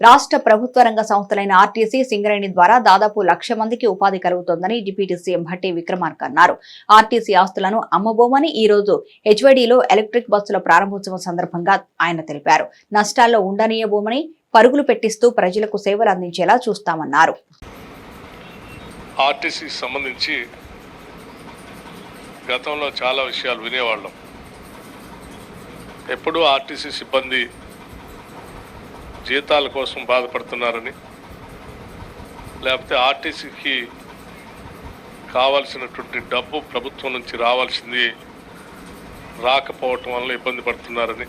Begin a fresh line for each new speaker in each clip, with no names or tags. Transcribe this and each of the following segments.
రాష్ట్ర ప్రభుత్వ రంగ సంస్థలైన ఆర్టీసీ సింగరేణి ద్వారా దాదాపు లక్ష మందికి ఉపాధి కలుగుతోందని డిప్యూటీ సీఎం భట్టి విక్రమార్క అన్నారు. ఆర్టీసీ ఆస్తులను అమ్మబోమని ఈ రోజు హెచ్వైడీలో ఎలక్ట్రిక్ బస్సుల ప్రారంభోత్సవం సందర్భంగా ఆయన తెలిపారు. నష్టాల్లో ఉండనీయబోమని పరుగులు పెట్టిస్తూ ప్రజలకు సేవలు అందించేలా చూస్తామన్నారు.
ఆర్టీసీ సంబంధించి గతంలో చాలా విషయాలు వినేవాళ్ళం. ఎప్పుడూ ఆర్టీసీ సిబ్బంది జీతాల కోసం బాధపడుతున్నారని లేకపోతే ఆర్టీసీకి కావాల్సినటువంటి డబ్బు ప్రభుత్వం నుంచి రావాల్సింది రాకపోవటం వల్ల ఇబ్బంది పడుతున్నారని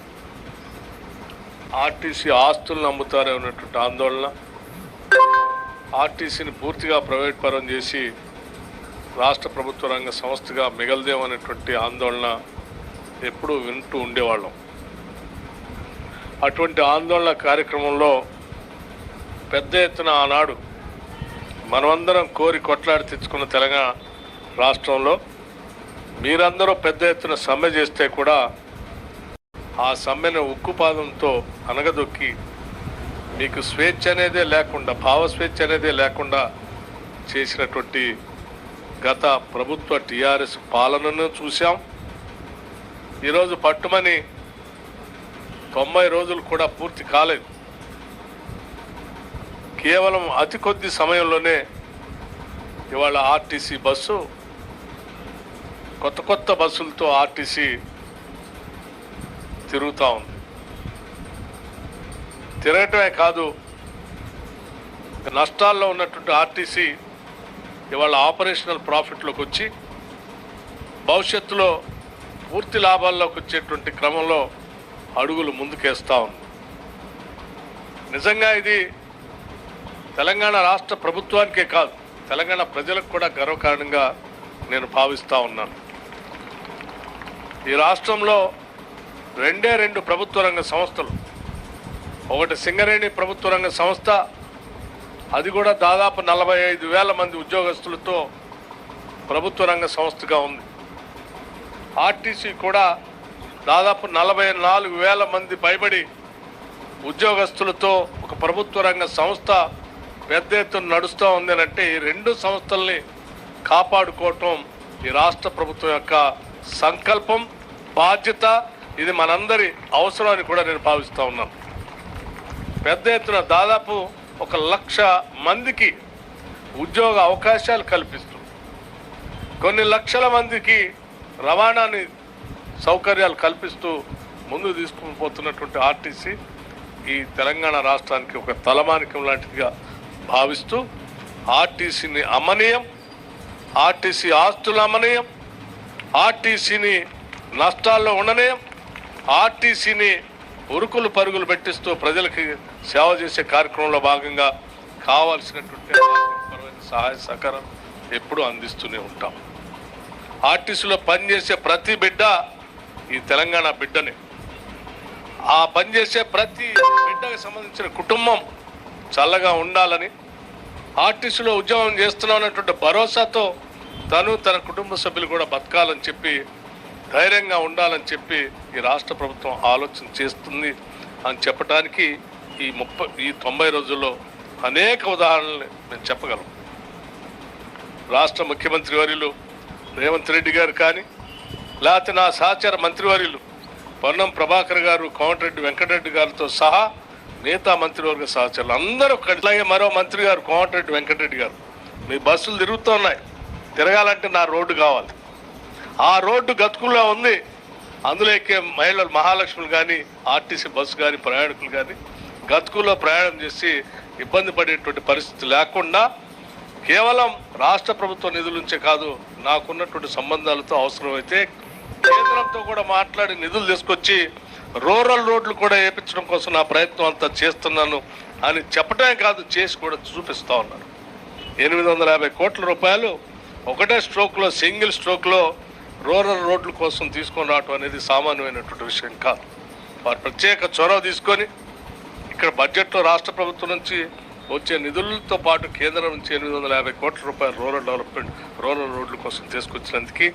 ఆర్టీసీ ఆస్తులను అమ్ముతారనేటువంటి ఆందోళన ఆర్టీసీని పూర్తిగా ప్రైవేట్ పరం చేసి రాష్ట్ర ప్రభుత్వ రంగ సంస్థగా మిగలదేమనేటువంటి ఆందోళన ఎప్పుడూ వింటూ ఉండేవాళ్ళం. అటువంటి ఆందోళన కార్యక్రమంలో పెద్ద ఎత్తున ఆనాడు మనమందరం కోరి కొట్లాడి తెచ్చుకున్న తెలంగాణ రాష్ట్రంలో మీరందరూ పెద్ద ఎత్తున సమ్మె చేస్తే కూడా ఆ సమ్మెను ఉక్కుపాదంతో అనగదొక్కి మీకు స్వేచ్ఛ అనేదే లేకుండా భావ స్వేచ్ఛ అనేదే లేకుండా చేసినటువంటి గత ప్రభుత్వ టీఆర్ఎస్ పాలనను చూసాం ఈరోజు పట్టుమని తొంభై రోజులు కూడా పూర్తి కాలేదు. కేవలం అతి కొద్ది సమయంలోనే ఇవాళ ఆర్టీసీ బస్సు కొత్త కొత్త బస్సులతో ఆర్టీసీ తిరుగుతూ ఉంది. తిరగటమే కాదు నష్టాల్లో ఉన్నటువంటి ఆర్టీసీ ఇవాళ ఆపరేషనల్ ప్రాఫిట్లోకి వచ్చి భవిష్యత్తులో పూర్తి లాభాల్లోకి వచ్చేటువంటి క్రమంలో అడుగులు ముందుకేస్తా ఉంది. నిజంగా ఇది తెలంగాణ రాష్ట్ర ప్రభుత్వానికే కాదు తెలంగాణ ప్రజలకు కూడా గర్వకారణంగా నేను భావిస్తూ ఉన్నాను. ఈ రాష్ట్రంలో రెండే రెండు ప్రభుత్వ రంగ సంస్థలు ఒకటి సింగరేణి ప్రభుత్వ రంగ సంస్థ అది కూడా దాదాపు నలభై ఐదు వేల మంది ఉద్యోగస్తులతో ప్రభుత్వ రంగ సంస్థగా ఉంది. ఆర్టీసీ కూడా దాదాపు నలభై నాలుగు వేల మంది భయపడి ఉద్యోగస్తులతో ఒక ప్రభుత్వ రంగ సంస్థ పెద్ద ఎత్తున నడుస్తూ ఉంది అంటే ఈ రెండు సంస్థల్ని కాపాడుకోవటం ఈ రాష్ట్ర ప్రభుత్వం యొక్క సంకల్పం బాధ్యత. ఇది మనందరి అవసరం అని కూడా నేను భావిస్తూ ఉన్నాను. పెద్ద ఎత్తున దాదాపు ఒక లక్ష మందికి ఉద్యోగ అవకాశాలు కల్పిస్తూ కొన్ని లక్షల మందికి రవాణాని సౌకర్యాలు కల్పిస్తూ ముందు తీసుకుని పోతున్నటువంటి ఆర్టీసీ ఈ తెలంగాణ రాష్ట్రానికి ఒక తలమానికం లాంటిదిగా భావిస్తూ ఆర్టీసీని అమ్మనీయం ఆర్టీసీ ఆస్తులు అమనీయం ఆర్టీసీని నష్టాల్లో ఉండనీయం ఆర్టీసీని ఉరుకులు పరుగులు పెట్టిస్తూ ప్రజలకి సేవ చేసే కార్యక్రమంలో భాగంగా కావాల్సినటువంటి ఆర్థికపరమైన సహాయ సహకారం ఎప్పుడూ అందిస్తూనే ఉంటాం. ఆర్టీసీలో పనిచేసే ప్రతి బిడ్డ ఈ తెలంగాణ బిడ్డని. ఆ పనిచేసే ప్రతి బిడ్డకు సంబంధించిన కుటుంబం చల్లగా ఉండాలని ఆర్టీసీలో ఉద్యోగం చేస్తున్నామన్నటువంటి భరోసాతో తను తన కుటుంబ సభ్యులు కూడా బతకాలని చెప్పి ధైర్యంగా ఉండాలని చెప్పి ఈ రాష్ట్ర ప్రభుత్వం ఆలోచన చేస్తుంది అని చెప్పడానికి ఈ ముప్పై ఈ తొంభై రోజుల్లో అనేక ఉదాహరణలు మేము చెప్పగలం రాష్ట్ర ముఖ్యమంత్రి వర్యులు రేవంత్ రెడ్డి గారు కానీ లేకపోతే నా సహచార మంత్రివర్యులు పొన్నం ప్రభాకర్ గారు కోమటిరెడ్డి వెంకటరెడ్డి గారితో సహా మిగతా మంత్రివర్గ సహచరులు అందరూ అట్లాగే మరో మంత్రి గారు కోమటిరెడ్డి వెంకటరెడ్డి గారు. మీ బస్సులు తిరుగుతున్నాయి. తిరగాలంటే నా రోడ్డు కావాలి. ఆ రోడ్డు గతుకుల్లో ఉంది. అందులో ఎక్కే మహిళలు మహాలక్ష్ములు కానీ ఆర్టీసీ బస్సు కానీ ప్రయాణికులు కానీ గతుకుల్లో ప్రయాణం చేసి ఇబ్బంది పడేటువంటి పరిస్థితి లేకుండా కేవలం రాష్ట్ర ప్రభుత్వ నిధుల నుంచే కాదు నాకున్నటువంటి సంబంధాలతో అవసరమైతే కేంద్రంతో కూడా మాట్లాడి నిధులు తీసుకొచ్చి రూరల్ రోడ్లు కూడా వేయించడం కోసం నా ప్రయత్నం అంతా చేస్తున్నాను అని చెప్పటమే కాదు చేసి కూడా చూపిస్తా ఉన్నారు ఎనిమిది వందల యాభై కోట్ల రూపాయలు ఒకటే స్ట్రోక్లో సింగిల్ స్ట్రోక్లో రూరల్ రోడ్ల కోసం తీసుకొని రావటం అనేది సామాన్యమైనటువంటి విషయం కాదు. వారు ప్రత్యేక చొరవ తీసుకొని ఇక్కడ బడ్జెట్లో రాష్ట్ర ప్రభుత్వం నుంచి వచ్చే నిధులతో పాటు కేంద్రం నుంచి ఎనిమిది వందల యాభై కోట్ల రూపాయలు రూరల్ డెవలప్మెంట్ రూరల్ రోడ్ల కోసం తీసుకొచ్చినందుకు